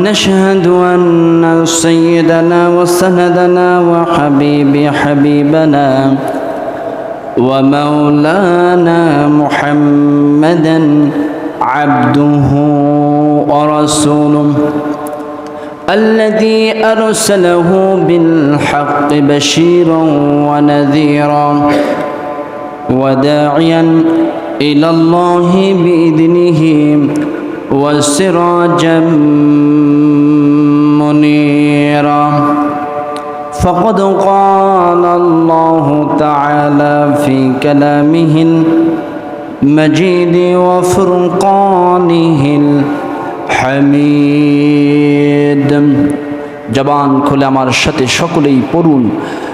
ونشهد أن سيدنا وسندنا وحبيب حبيبنا ومولانا محمدا عبده ورسوله الذي أرسله بالحق بشيرا ونذيرا وداعيا إلى الله بإذنه وسراجا منيرا فقد قال الله تعالى في كلامه المجيد وفرقانه الحميد জবান খুলে আমার সাথে সকলেই পড়ুন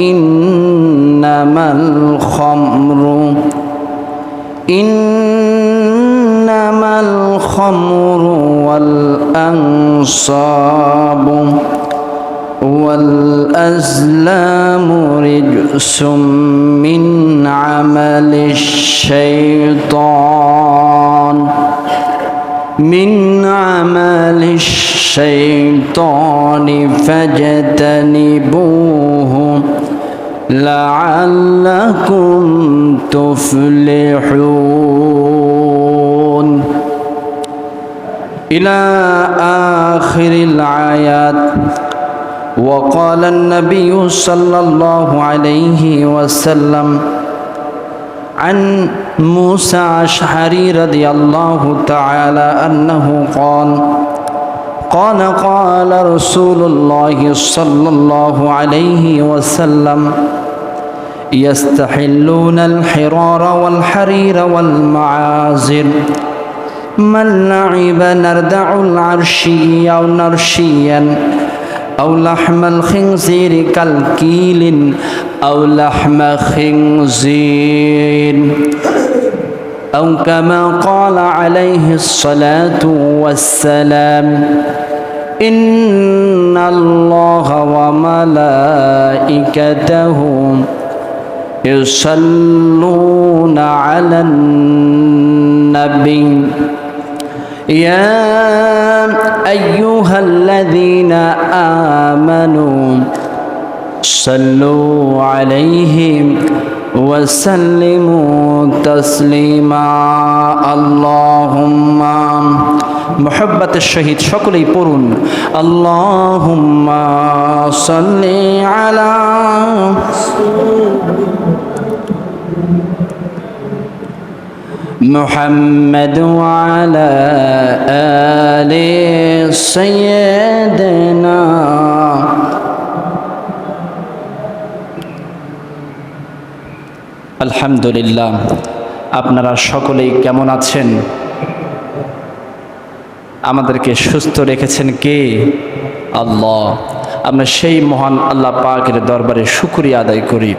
إنما الخمر إنما الخمر والأنصاب والأزلام رجس من عمل الشيطان من عمل الشيطان فاجتنبوه. لعلكم تفلحون. إلى آخر الآيات. وقال النبي صلى الله عليه وسلم عن موسى أشعري رضي الله تعالى أنه قال قال قال رسول الله صلى الله عليه وسلم يستحلون الحرار والحرير والمعازر من لعب نردع العرشي أو نرشيا أو لحم الخنزير كالكيل أو لحم خنزير أو كما قال عليه الصلاة والسلام إن الله وملائكته يصلون على النبي. يا أيها الذين آمنوا صلوا عليهم وسلموا تسليما. اللهم محبة الشهيد شكلي يقولون اللهم صل على رسول محمد وعلى آل سيدنا আলহামদুলিল্লাহ আপনারা সকলেই কেমন আছেন আমাদেরকে সুস্থ রেখেছেন কে আল্লাহ আমরা সেই মহান আল্লাহ পাকের দরবারে শুক্রিয়া আদায় করি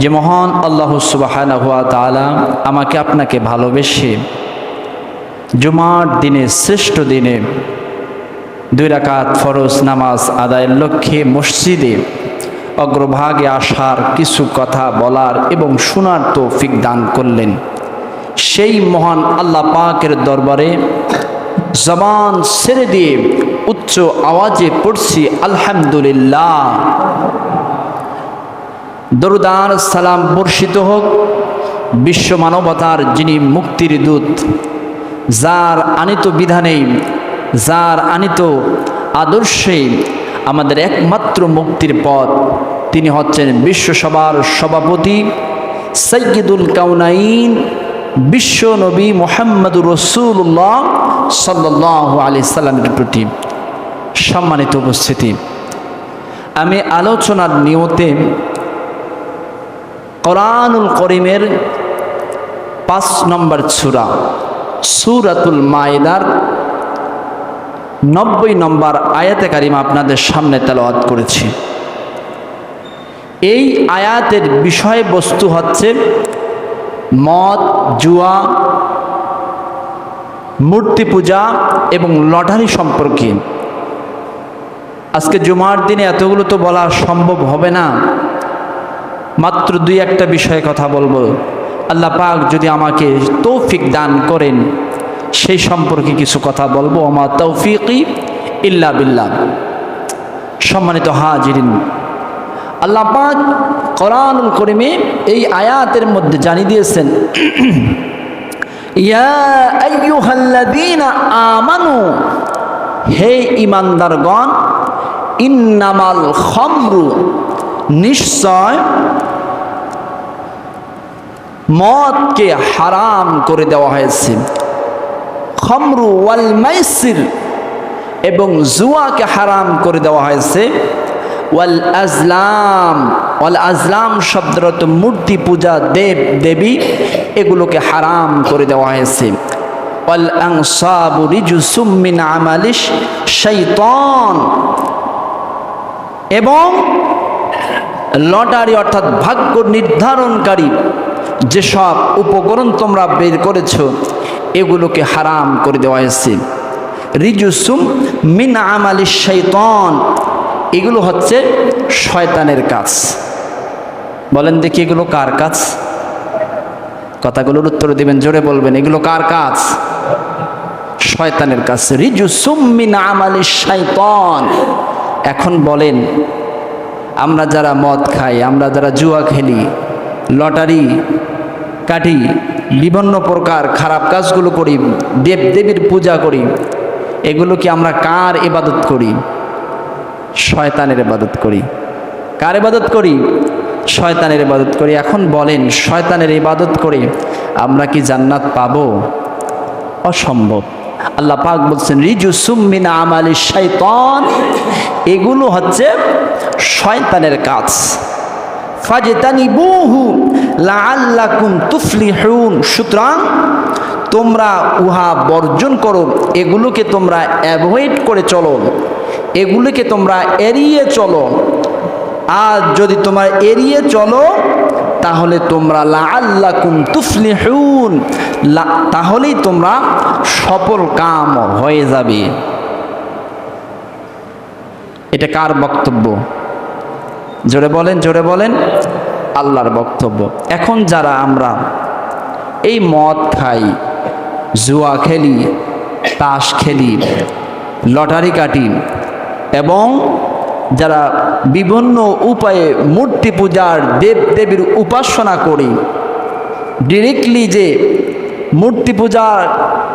যে মহান আল্লাহ সুবাহানা হুয়া তালা আমাকে আপনাকে ভালোবেসে জুমার দিনে, শ্রেষ্ঠ দিনে দুই রাকাত ফরজ নামাজ আদায়ের লক্ষ্যে মসজিদে অগ্রভাগে আসার কিছু কথা বলার এবং শোনার তৌফিক দান করলেন। সেই মহান আল্লাহ পাকের দরবারে জবান ছেড়ে দিয়ে উচ্চ আওয়াজে পড়ছি, আলহামদুলিল্লাহ। দরুদার সালাম বর্ষিত হোক, বিশ্ব মানবতার যিনি মুক্তির দূত, যার আনিত বিধানে, যার আনিত আদর্শে আমাদের একমাত্র মুক্তির পথ, তিনি হচ্ছেন বিশ্বসভার সভাপতি সৈয়দুল কাউনাইন, বিশ্ব নবী মোহাম্মদুর রসুল্লাহ সাল্লাহ আলি সাল্লামের প্রতি সম্মানিত উপস্থিতি। আমি আলোচনার নিয়তে কোরআনুল করিমের পাঁচ নম্বর সুরা, সুরাতুল মায়েদার নব্বই নম্বর আয়াতে কারিমা আপনাদের সামনে তেলাওয়াত করেছি। এই আয়াতের বিষয়বস্তু হচ্ছে মদ, জুয়া, মূর্তি পূজা এবং লটারি সম্পর্কে। আজকে জুমার দিনে এতগুলো তো বলা সম্ভব হবে না। মাত্র দুই একটা বিষয়ে কথা বলব। আল্লাহ পাক যদি আমাকে তৌফিক দান করেন, সেই সম্পর্কে কিছু কথা বলব। আমার তৌফিকই ইল্লা বিল্লাহ। সম্মানিত হাজিরিন, আল্লাহ পাক কোরআনুল করিমে এই আয়াতের মধ্যে জানিয়ে দিয়েছেন আমানু, হে ইমানদারগণ, ইন্নামাল খমরু, নিশ্চয় মদকে হারাম করে দেওয়া হয়েছে। খমরু ওয়াল মাইসির এবং জুয়াকে হারাম করে দেওয়া হয়েছে। ওয়াল আজলাম ওয়াল আজলাম শব্দরত মূর্তি পূজা, দেব, দেবী, এগুলোকে হারাম করে দেওয়া হয়েছে। ওয়াল আংসাবু রিজুসুম মিন আমালিশ শাইতান, এবং লটারি অর্থাৎ ভাগ্য নির্ধারণকারী যেসব উপকরণ তোমরা বের করেছ, এগুলোকে হারাম করে দেওয়া হয়েছে। রিজুসুম মিন আমালি শৈতন, এগুলো হচ্ছে শয়তানের কাজ। বলেন দেখি এগুলো কার কাজ? কথাগুলোর উত্তর দিবেন, জোরে বলবেন, এগুলো কার কাজ? শয়তানের কাজ। রিজুসুম মিন আমালি শৈতন, এখন বলেন, আমরা যারা মদ খাই, আমরা যারা জুয়া খেলি, লটারি কাটি, বিভিন্ন প্রকার খারাপ কাজগুলো করি দেব দেবীর পূজা করি এগুলো কি আমরা কার ইবাদত করি? শয়তানের ইবাদত করি। কার ইবাদত করি? শয়তানের ইবাদত করি। এখন বলেন, শয়তানের ইবাদত করে আমরা কি জান্নাত পাবো? অসম্ভব। আল্লাহ পাক বলছেন, রিজু সুমিন আমালি শৈতন এগুলো হচ্ছে শয়তানের কাজ। ফাজেতানি বহু লাল্লাকুম তুফলিহুন। সুতরাং তোমরা উহা বর্জন করো, এগুলোকে তোমরা অ্যাভয়েড করে চলো, এগুলোকে তোমরা এড়িয়ে চলো। আর যদি তোমরা এড়িয়ে চলো, তাহলে তোমরা লাল্লাকুম তুফলিহুন তাহলেই তোমরা সফল কাম হয়ে যাবে। এটা কার বক্তব্য? জোরে বলেন জোরে বলেন। আল্লাহর বক্তব্য। এখন যারা আমরা এই মদ খাই, জুয়া খেলি, তাস খেলি, লটারি কাটি, এবং যারা বিভিন্ন উপায়ে মূর্তি পূজার দেব দেবীর উপাসনা করি ডিরেক্টলি যে মূর্তি পূজা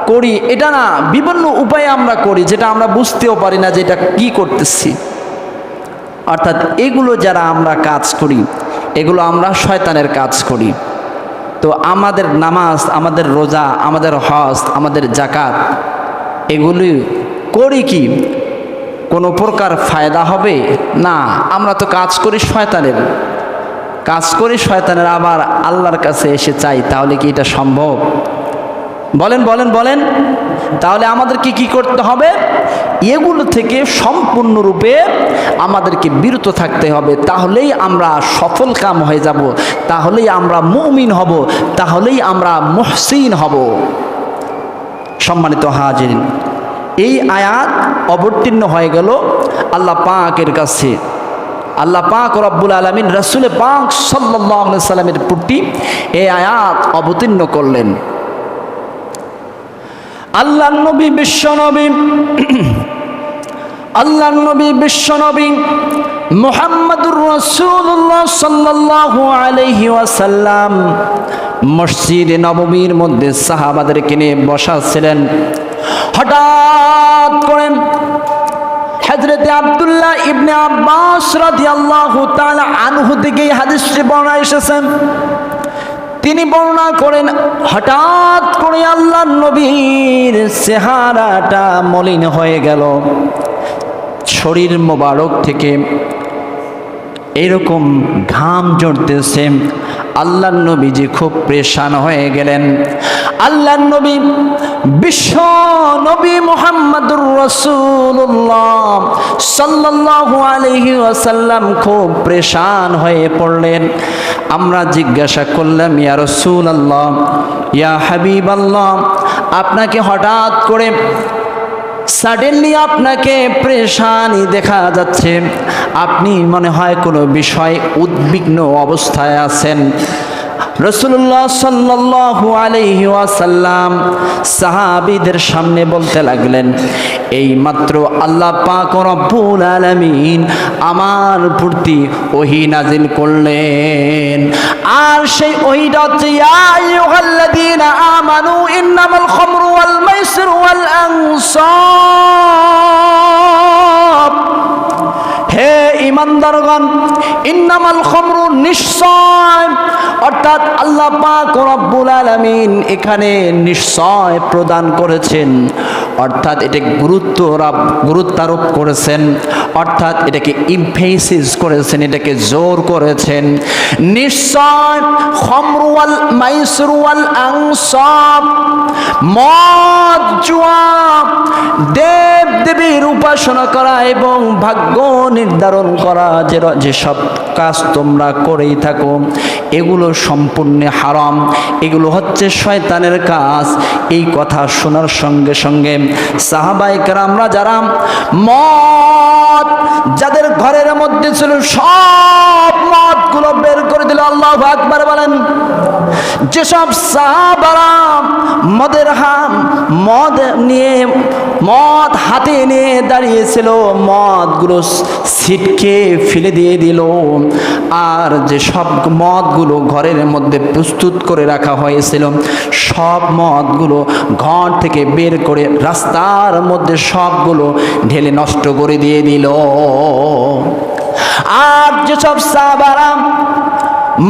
করি, এটা না বিভিন্ন উপায়ে আমরা করি, যেটা আমরা বুঝতেও পারি না যে এটা কী করতেছি। অর্থাৎ এগুলো যারা আমরা কাজ করি, এগুলো আমরা শয়তানের কাজ করি। তো আমাদের নামাজ, আমাদের রোজা, আমাদের হজ, আমাদের জাকাত এগুলি করি কি? কোনো প্রকার ফায়দা হবে? না, আমরা তো কাজ করি শয়তানের। কাজ করি শয়তানের, আবার আল্লাহর কাছে এসে চাই, তাহলে কি এটা সম্ভব? বলেন বলেন বলেন। তাহলে আমাদেরকে কি করতে হবে? এগুলো থেকে সম্পূর্ণরূপে আমাদেরকে বিরত থাকতে হবে। তাহলেই আমরা সফল কাম হয়ে যাব। তাহলেই আমরা মুমিন হব। তাহলেই আমরা মহসিন হব। সম্মানিত হাজির এই আয়াত অবতীর্ণ হয়ে গেল আল্লাহ পাকের কাছে। আল্লাহ পাক রব্বুল আলমিন রসুল পাক সাল্লাহ সাল্লামের প্রতি এই আয়াত অবতীর্ণ করলেন। আল্লাহ নবী, বিশ্ব নবী, আল্লাহ নবী, বিশ্ব নবী, মোহাম্মদুর রসুল্লাহ সাল্লাহ আলহি ওয়াসাল্লাম মসজিদ নবমীর মধ্যে সাহাবাদেরকে নিয়ে বসা ছিলেন হঠাৎ করে হজরতে আবদুল্লাহ ইবনে আব্বাস রাদিয়াল্লাহু তাআলা আনহু থেকে হাদিসটি এসেছেন তিনি বর্ণনা করেন হঠাৎ করে আল্লাহ নবীর চেহারাটা মলিন হয়ে গেল। শরীর মোবারক থেকে এরকম ঘাম জড়তেছে আল্লাহ নবীজি খুব প্রেশান হয়ে গেলেন। আল্লাহ নবী, বিশ্ব নবী মোহাম্মদুর রসুল্লাহ সাল্লাল্লাহু আলাইহি ওয়াসাল্লাম খুব প্রেশান হয়ে পড়লেন। আমরা জিজ্ঞাসা করলাম, ইয়া রসুল আল্লাহ ইয়া হাবিব আল্লাহ আপনাকে হঠাৎ করে সাডেনলি আপনাকে প্রেশানি দেখা যাচ্ছে। আপনি মনে হয় কোনো বিষয় উদ্বিগ্ন অবস্থায় আছেন। রসুল্লাহ আলাইহি ওয়াসাল্লাম সাহাবীদের সামনে বলতে লাগলেন, এই মাত্র আল্লাহ পাক রব্বুল আলামিন আমার প্রতি ওহি নাজিল করলেন। আর সেই ওহিটা হচ্ছে আমানু ইন্নামাল খামরু ওয়াল ইমানদারগণ ইন্নামাল খামরু নিশ্চয় অর্থাৎ আল্লাহ পাক রব্বুল আলামিন এখানে নিশ্চয় প্রদান করেছেন। অর্থাৎ গুরুত্ব করেছেন। অর্থাৎ এটাকে ইমফেসিস করেছেন, এটাকে জোর করেছেন। নিশ্চয় খমরুয়াল মাইসরুয়াল আংসব মদ, জুয়া দেব দেবীর উপাসনা করা এবং ভাগ্য নির্ধারণ করা। যে যেসব কাজ তোমরা করেই থাকো। এগুলো সম্পূর্ণ হারাম। এগুলো হচ্ছে শয়তানের কাজ। এই কথা শোনার সঙ্গে সঙ্গে সাহাবাইকার আমরা যারা মদ, যাদের ঘরের মধ্যে ছিল সব মদগুলো বের করে দিল, আল্লাহ আকবার বলেন। যেসব সাহাবারা মদের হাম, মদ নিয়ে, মদ হাতে নিয়ে দাঁড়িয়েছিল, মদগুলো ছিটকে ফেলে দিয়ে দিল। আর যে সব মদগুলো ঘরের মধ্যে প্রস্তুত করে রাখা হয়েছিল, সব মদগুলো ঘর থেকে বের করে রাস্তার মধ্যে সবগুলো ঢেলে নষ্ট করে দিয়ে দিল। আর যেসব সাবারা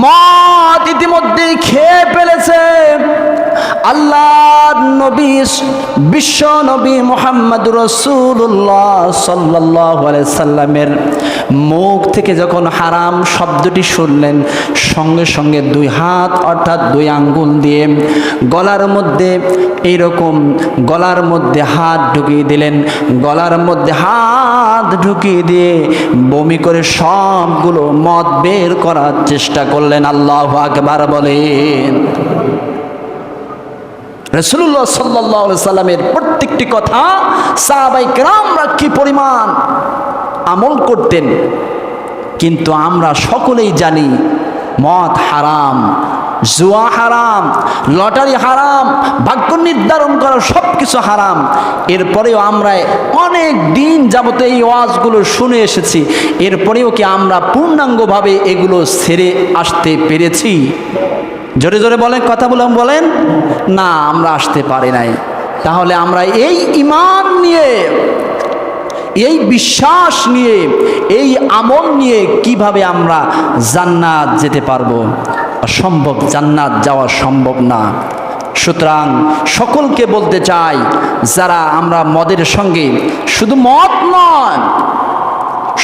মদ ইতিমধ্যে খেয়ে ফেলেছে আল্লাহ নবী, বিশ্ব নবী মোহাম্মদ রসুল্লাহ সাল্লাহ সাল্লামের মুখ থেকে যখন হারাম শব্দটি শুনলেন, সঙ্গে সঙ্গে দুই হাত অর্থাৎ দুই আঙ্গুল দিয়ে গলার মধ্যে এইরকম গলার মধ্যে হাত ঢুকিয়ে দিলেন। গলার মধ্যে হাত ঢুকিয়ে দিয়ে বমি করে সবগুলো মদ বের করার চেষ্টা করলেন। আল্লাহ আকবার বলেন। রসুল্লাহ সাল্লাহ সাল্লামের প্রত্যেকটি কথা সাহাবাই গ্রামরা কি পরিমাণ আমল করতেন? কিন্তু আমরা সকলেই জানি মদ হারাম, জুয়া হারাম, লটারি হারাম, ভাগ্য নির্ধারণ করা সব কিছু হারাম। এরপরেও আমরা অনেক দিন যাবত এই ওয়াজগুলো শুনে এসেছি। এরপরেও কি আমরা পূর্ণাঙ্গভাবে এগুলো সেরে আসতে পেরেছি? জোরে জোরে বলেন, কথা বলে বলেন, না, আমরা আসতে পারি নাই। তাহলে আমরা এই ইমান নিয়ে, এই বিশ্বাস নিয়ে, এই আমল নিয়ে কীভাবে আমরা জান্নাত যেতে পারব? অসম্ভব, জান্নাত যাওয়া সম্ভব না। সুতরাং সকলকে বলতে চাই, যারা আমরা মদের সঙ্গে শুধু মদ নয়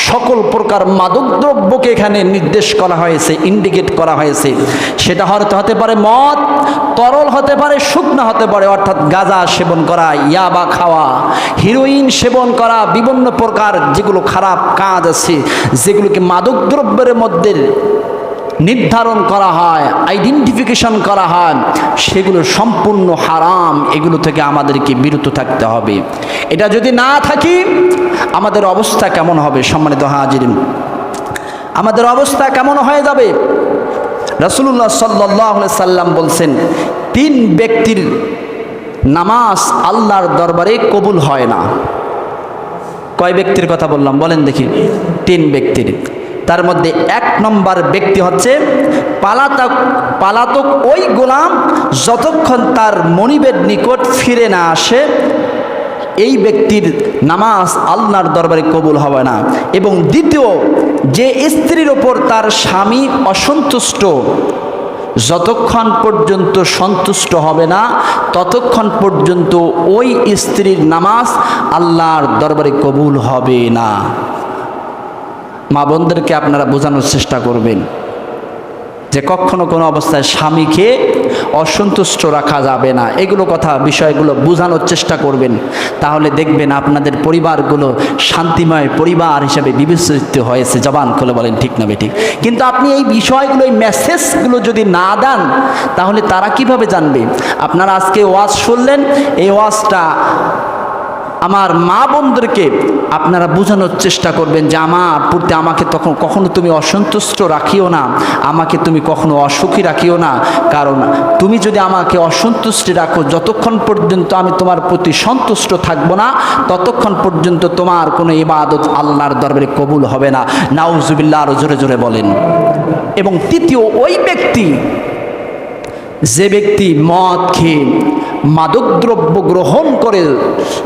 সকল প্রকার মাদকদ্রব্যকে এখানে নির্দেশ করা হয়েছে ইন্ডিকেট করা হয়েছে। সেটা হয়তো হতে পারে মদ, তরল হতে পারে শুকনা হতে পারে, অর্থাৎ গাঁজা সেবন করা, ইয়াবা খাওয়া হিরোইন সেবন করা, বিভিন্ন প্রকার যেগুলো খারাপ কাজ আছে, যেগুলোকে মাদকদ্রব্যের মধ্যে নির্ধারণ করা হয় আইডেন্টিফিকেশন করা হয়, সেগুলো সম্পূর্ণ হারাম, এগুলো থেকে আমাদেরকে বিরত থাকতে হবে। এটা যদি না থাকি, আমাদের অবস্থা কেমন হবে? সম্মানিত হাজির আমাদের অবস্থা কেমন হয়ে যাবে? রসুল্লাহ সাল্লাহ সাল্লাম বলছেন, তিন ব্যক্তির নামাজ আল্লাহর দরবারে কবুল হয় না। কয় ব্যক্তির কথা বললাম? বলেন দেখি। তিন ব্যক্তির। তার মধ্যে এক নম্বর ব্যক্তি হচ্ছে পালাতক পালাতক ওই গোলাম যতক্ষণ তার মনিবের নিকট ফিরে না আসে, এই ব্যক্তির নামাজ আল্লাহর দরবারে কবুল হবে না। এবং দ্বিতীয়, যে স্ত্রীর ওপর তার স্বামী অসন্তুষ্ট, যতক্ষণ পর্যন্ত সন্তুষ্ট হবে না, ততক্ষণ পর্যন্ত ওই স্ত্রীর নামাজ আল্লাহর দরবারে কবুল হবে না। মা বোনদেরকে আপনারা বোঝানোর চেষ্টা করবেন যে কখনো কোনো অবস্থায় স্বামীকে অসন্তুষ্ট রাখা যাবে না। এগুলো কথা, বিষয়গুলো বোঝানোর চেষ্টা করবেন। তাহলে দেখবেন আপনাদের পরিবারগুলো শান্তিময় পরিবার হিসেবে বিবেচিত হয়েছে। জবান খুলে বলেন, ঠিক না ঠিক কিন্তু আপনি এই বিষয়গুলো, এই মেসেজগুলো যদি না দেন, তাহলে তারা কীভাবে জানবে? আপনারা আজকে ওয়াজ শুনলেন, এই ওয়াজটা আমার মা বোনদেরকে আপনারা বোঝানোর চেষ্টা করবেন যে আমার প্রতি আমাকে তখন কখনো তুমি অসন্তুষ্ট রাখিও না, আমাকে তুমি কখনো অসুখী রাখিও না। কারণ তুমি যদি আমাকে অসন্তুষ্টি রাখো, যতক্ষণ পর্যন্ত আমি তোমার প্রতি সন্তুষ্ট থাকব না, ততক্ষণ পর্যন্ত তোমার কোনো ইবাদত আল্লাহর দরবারে কবুল হবে না। নাউজুবিল্লাহ আরও জোরে জোরে বলেন। এবং তৃতীয়, ওই ব্যক্তি, যে ব্যক্তি মদ খেয়ে মাদকদ্রব্য গ্রহণ করে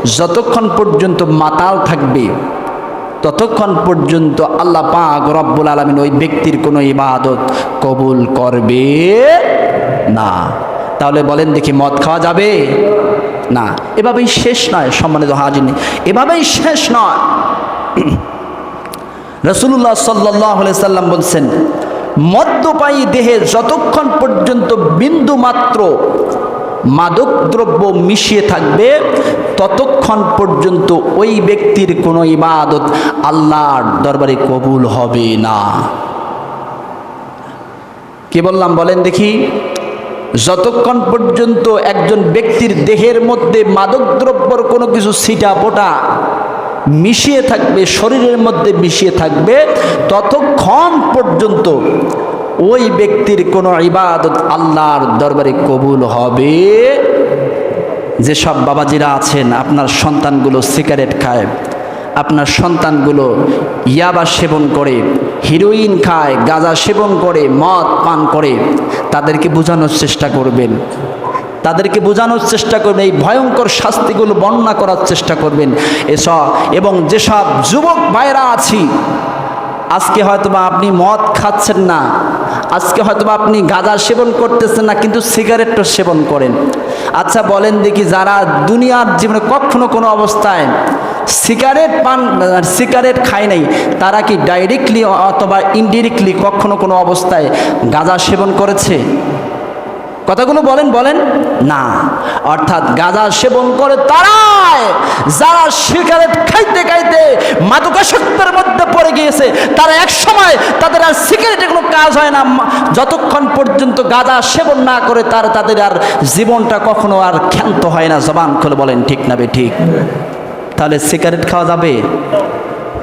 যতক্ষণ পর্যন্ত মাতাল থাকবে, ততক্ষণ পর্যন্ত আল্লাহ পাক রব্বুল আলমিন ওই ব্যক্তির কোনো ইবাদত কবুল করবে না। তাহলে বলেন দেখি মদ খাওয়া যাবে? না, এভাবেই শেষ নয় সম্মানিত হাজিনি এভাবেই শেষ নয়। রসুল্লাহ সাল্লাহ সাল্লাম বলছেন, মদ্যপায়ী দেহে যতক্ষণ পর্যন্ত বিন্দু মাত্র মাদকদ্রব্য মিশিয়ে থাকবে, ততক্ষণ পর্যন্ত ওই ব্যক্তির কোনো ইবাদত আল্লাহর দরবারে কবুল হবে না। কি বললাম বলেন দেখি? যতক্ষণ পর্যন্ত একজন ব্যক্তির দেহের মধ্যে মাদকদ্রব্যর কোনো কিছু ছিটা পোটা মিশিয়ে থাকবে, শরীরের মধ্যে মিশিয়ে থাকবে, ততক্ষণ পর্যন্ত ওই ব্যক্তির কোনো ইবাদত আল্লাহর দরবারে কবুল হবে? যেসব বাবাজিরা আছেন, আপনার সন্তানগুলো সিগারেট খায়, আপনার সন্তানগুলো ইয়াবা সেবন করে, হিরোইন খায়, গাঁজা সেবন করে, মদ পান করে, তাদেরকে বোঝানোর চেষ্টা করবেন। তাদেরকে বোঝানোর চেষ্টা করবেন, এই ভয়ঙ্কর শাস্তিগুলো বর্ণনা করার চেষ্টা করবেন। এসব এবং যেসব যুবক ভাইরা আছি আজকে হয়তোবা আপনি মদ খাচ্ছেন না। আজকে হয়তোবা আপনি গাঁজা সেবন করতেছেন না, কিন্তু সিগারেটটা সেবন করেন। আচ্ছা বলেন দেখি যারা দুনিয়ার জীবনে কখনো কোনো অবস্থায় সিগারেট পান, সিগারেট খায় নাই, তারা কি ডাইরেক্টলি অথবা ইনডিরেক্টলি কখনো কোনো অবস্থায় গাঁজা সেবন করেছে? কথাগুলো বলেন বলেন, না। অর্থাৎ গাঁজা সেবন করে তারাই, যারা সিগারেট খাইতে খাইতে মাদকাসক্তের মধ্যে পড়ে গিয়েছে, তারা এক সময় তাদের আর সিগারেটে কোনো কাজ হয় না। যতক্ষণ পর্যন্ত গাঁজা সেবন না করে, তার তাদের আর জীবনটা কখনো আর ক্ষান্ত হয় না। জবান খুলে বলেন, ঠিক না বে, ঠিক। তাহলে সিগারেট খাওয়া যাবে?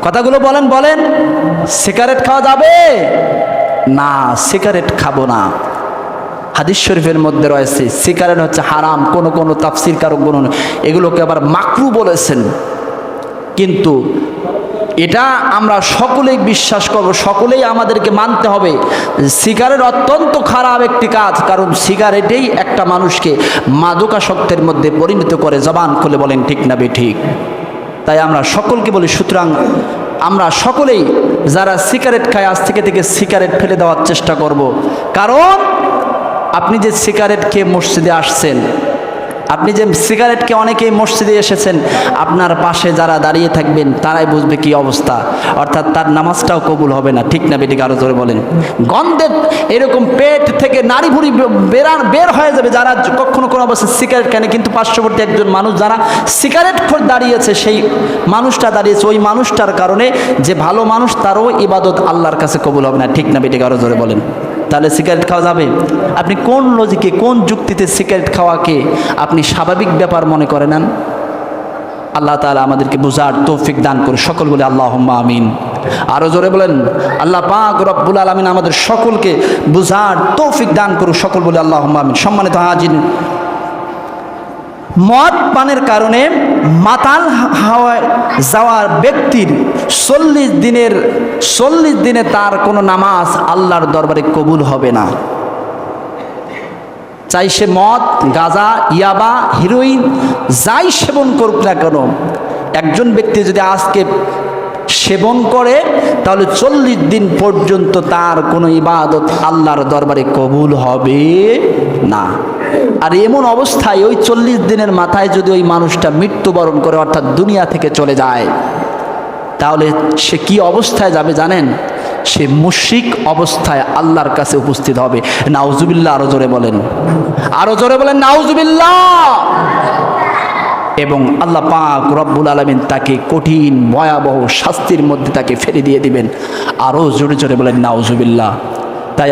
কথাগুলো বলেন বলেন, সিগারেট খাওয়া যাবে? না, সিগারেট খাব না। হাদিস শরীফের মধ্যে রয়েছে সিগারেট হচ্ছে হারাম, কোন কোন তাফসির কারক গুণ এগুলোকে আবার মাকরু বলেছেন। কিন্তু এটা আমরা সকলেই বিশ্বাস করব, সকলেই আমাদেরকে মানতে হবে। সিগারেট অত্যন্ত খারাপ একটি কাজ, কারণ সিগারেটেই একটা মানুষকে মাদকাসক্তের মধ্যে পরিণত করে, জবান খুলে বলেন, ঠিক না বে ঠিক? তাই আমরা সকলকে বলি, সুতরাং আমরা সকলেই যারা সিগারেট খায়, আজ থেকে থেকে সিগারেট ফেলে দেওয়ার চেষ্টা করব। কারণ আপনি যে সিগারেট খেয়ে মসজিদে আসছেন, আপনি যে সিগারেটকে অনেকেই মসজিদে এসেছেন, আপনার পাশে যারা দাঁড়িয়ে থাকবেন, তারাই বুঝবে কি অবস্থা। অর্থাৎ তার নামাজটাও কবুল হবে না। ঠিক না বেটিকে আরও জোরে বলেন। গন্ধের এরকম পেট থেকে নারী ভুড়ি বেরান বের হয়ে যাবে যারা কখনো কোনো অবস্থায় সিগারেট কেনে কিন্তু পার্শ্ববর্তী একজন মানুষ যারা সিগারেট খোর দাঁড়িয়েছে, সেই মানুষটা দাঁড়িয়েছে। ওই মানুষটার কারণে যে ভালো মানুষ, তারও ইবাদত আল্লাহর কাছে কবুল হবে না। ঠিক না বেটিকে আরও জোরে বলেন। তাহলে সিগারেট খাওয়া যাবে? আপনি কোন লজিকে কোন যুক্তিতে সিগারেট খাওয়াকে আপনি স্বাভাবিক ব্যাপার মনে করে নেন? আল্লাহ তালা আমাদেরকে বোঝার তৌফিক দান করে সকল বলে আল্লাহ আমিন। আরও জোরে বলেন, আল্লাহ পাক রব্বুল আলমিন আমাদের সকলকে বোঝার তৌফিক দান করুক সকল বলে আল্লাহ আমিন। সম্মানিত হাজির মদ পানের কারণে মাতাল হাওয়ায় যাওয়ার ব্যক্তির চল্লিশ দিনের, চল্লিশ দিনে তার কোনো নামাজ আল্লাহর দরবারে কবুল হবে না। চাই সে মদ, গাঁজা, ইয়াবা, হিরোইন, যাই সেবন করুক না কেন, একজন ব্যক্তি যদি আজকে সেবন করে, তাহলে চল্লিশ দিন পর্যন্ত তার কোনো ইবাদত আল্লাহর দরবারে কবুল হবে না। আর এমন অবস্থায় ওই চল্লিশ দিনের মাথায় যদি ওই মানুষটা মৃত্যুবরণ করে, অর্থাৎ দুনিয়া থেকে চলে যায়, তাহলে সে কি অবস্থায় যাবে জানেন? সে মুশিক অবস্থায় আল্লাহর কাছে উপস্থিত হবে। নাউজুবিল্লাহ, আরও জোরে বলেন। আরও জোরে বলেন, নাউজুবিল্লাহ! এবং আল্লাহ পাক রব্বুল আলমিন তাকে কঠিন, ভয়াবহ শাস্তির মধ্যে তাকে ফেলে দিয়ে দিবেন। আরও জোরে জোরে বলেন, নাউজুবিল্লাহ। তাই